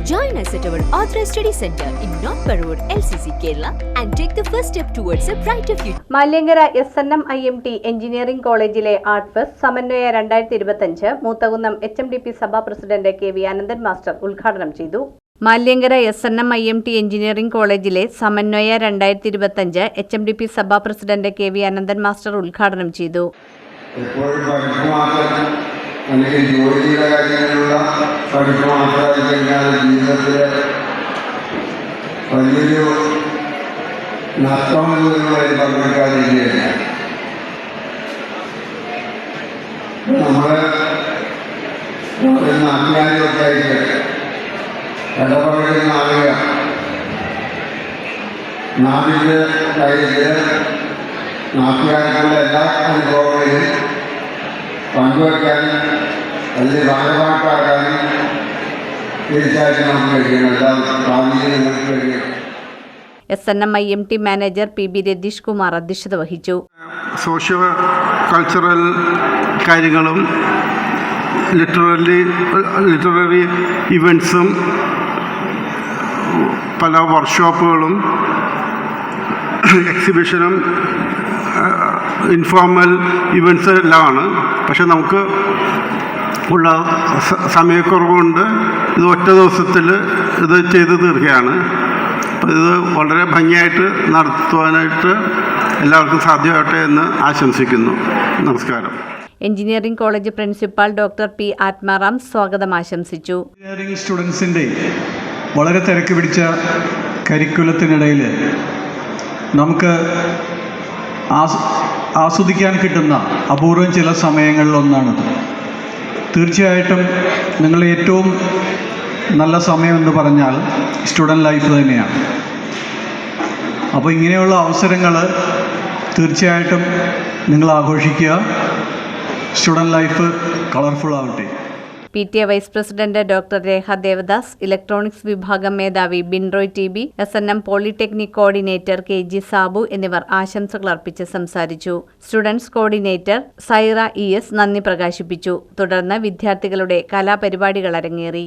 Join us at our Authorized Study Center in North Parur, LCC, Kerala, and take the first step towards a brighter future. Malyankara S N M I M T engineering കോളേജിലെ art fest Samanvaya രണ്ടായിരത്തി ഇരുപത്തഞ്ച് Moothakunnam H M D P സഭാ president K V Ananthan master ഉദ്ഘാടനം ചെയ്തു Malyankara S N M I M T engineering കോളേജിലെ സമന്വയ രണ്ടായിരത്തി ഇരുപത്തഞ്ച് H M D P സഭാ president K V Ananthan master ഉദ്ഘാടനം ചെയ്തു അല്ലെങ്കിൽ ജോലിയുടെ കാര്യങ്ങളിലുള്ള പഠിപ്പ് മാത്രമായി കഴിഞ്ഞാൽ ജീവിതത്തിൽ വലിയൊരു നഷ്ടം എന്നൊരു പറഞ്ഞിരിക്കുകയില്ല നമ്മൾ നാട്ടുകാരിയൊക്കെ ആയിട്ട് ഇടപഴകുന്ന ആളുകൾ നാടിൻ്റെ കയ്യിൽ നാട്ടുകാർക്കുള്ള എല്ലാ അനുഭവങ്ങളിലും പങ്കുവയ്ക്കാനും അതിൽ ഭാഗമായിട്ടാകാനും തീർച്ചയായിട്ടും നമുക്ക് കഴിയണം എല്ലാ ഭാവിയിൽ നമുക്ക് കഴിയണം S N M I M T manager P B Ratheesh Kumar അധ്യക്ഷത വഹിച്ചു. സോഷ്യോ കൾച്ചറൽ കാര്യങ്ങളും ലിറ്റററി ലിറ്റററി ഇവൻസും പല വർക്ക്ഷോപ്പുകളും എക്സിബിഷനും ഇൻഫോർമൽ ഇവൻസ് എല്ലാമാണ്. പക്ഷെ നമുക്ക് ഉള്ള സമയക്കുറവുകൊണ്ട് സമയക്കുറവ് കൊണ്ട് ഇത് ഒറ്റ ദിവസത്തിൽ ഇത് ചെയ്ത് തീർക്കുകയാണ്. അപ്പോൾ ഇത് വളരെ ഭംഗിയായിട്ട് നടത്തുവാനായിട്ട് എല്ലാവർക്കും സാധ്യമാകട്ടെ എന്ന് ആശംസിക്കുന്നു. നമസ്കാരം. Engineering college principal doctor P Athmaram സ്വാഗതം ആശംസിച്ചു. എഞ്ചിനീയറിംഗ് സ്റ്റുഡൻസിന്റെ വളരെ തിരക്ക് പിടിച്ച കരിക്കുലത്തിനിടയിൽ നമുക്ക് ആസ് ആസ്വദിക്കാൻ കിട്ടുന്ന അപൂർവം ചില സമയങ്ങളിലൊന്നാണിത്. തീർച്ചയായിട്ടും നിങ്ങൾ ഏറ്റവും നല്ല സമയം എന്ന് പറഞ്ഞാൽ സ്റ്റുഡന്റ് ലൈഫ് തന്നെയാണ്. അപ്പോൾ ഇങ്ങനെയുള്ള അവസരങ്ങൾ തീർച്ചയായിട്ടും നിങ്ങൾ ആഘോഷിക്കുക. സ്റ്റുഡന്റ് ലൈഫ് കളർഫുൾ ആവട്ടെ. P T A vice president doctor Rekha Devadas electronics വിഭാഗം മേധാവി Binroy T B S N M polytechnic coordinator K G Sabu എന്നിവർ ആശംസകൾ അർപ്പിച്ച് സംസാരിച്ചു. Students coordinator Saira E S നന്ദി പ്രകാശിപ്പിച്ചു. തുടർന്ന് വിദ്യാർത്ഥികളുടെ കലാപരിപാടികൾ അരങ്ങേറി.